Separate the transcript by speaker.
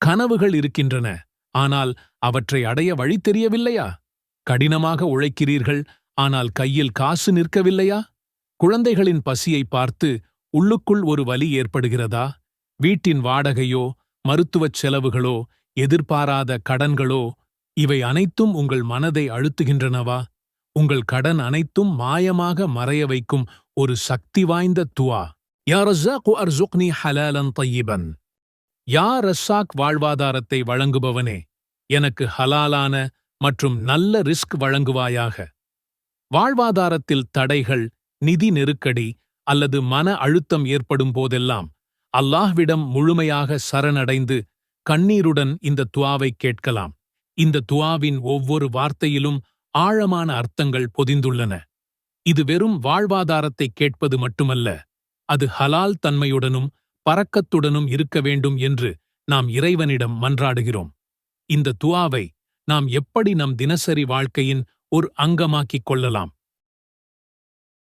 Speaker 1: கனவுகள் இருக்கின்றன. ஆனால் அவற்றை அடைய வழி தெரியவில்லையா? கடினமாக உழைக்கிறீர்கள் ஆனால் கையில் காசு நிற்கவில்லையா? குழந்தைகளின் பசியை பார்த்து உள்ளுக்குள் ஒரு வலி ஏற்படுகிறதா? வீட்டின் வாடகையோ மருத்துவச் செலவுகளோ எதிர்பாராத கடன்களோ இவை அனைத்தும் உங்கள் மனதை அழுத்துகின்றனவா? உங்கள் கடன் அனைத்தும் மாயமாக மறைய வைக்கும் ஒரு சக்தி வாய்ந்த துவா. யா ரஸாக்கு அர்சுக்னி ஹலாலன் தையிபன் யா ரஸ்ஸாக் வாழ்வாதாரத்தை வழங்குபவனே? எனக்கு ஹலாலான மற்றும் நல்ல ரிஸ்க் வழங்குவாயாக. வாழ்வாதாரத்தில் தடைகள் நிதி நெருக்கடி அல்லது மன அழுத்தம் ஏற்படும் போதெல்லாம் அல்லாஹ்விடம் முழுமையாக சரணடைந்து கண்ணீருடன் இந்த துவாவை கேட்கலாம். இந்த துவாவின் ஒவ்வொரு வார்த்தையிலும் ஆழமான அர்த்தங்கள் பொதிந்துள்ளன. இது வெறும் வாழ்வாதாரத்தை கேட்பது மட்டுமல்ல அது ஹலால் தன்மையுடனும் பறக்கத்துடனும் இருக்க வேண்டும் என்று நாம் இறைவனிடம் மன்றாடுகிறோம். இந்த துவாவை நாம் எப்படி நம் தினசரி வாழ்க்கையின் ஒரு அங்கமாக்கிக் கொள்ளலாம்?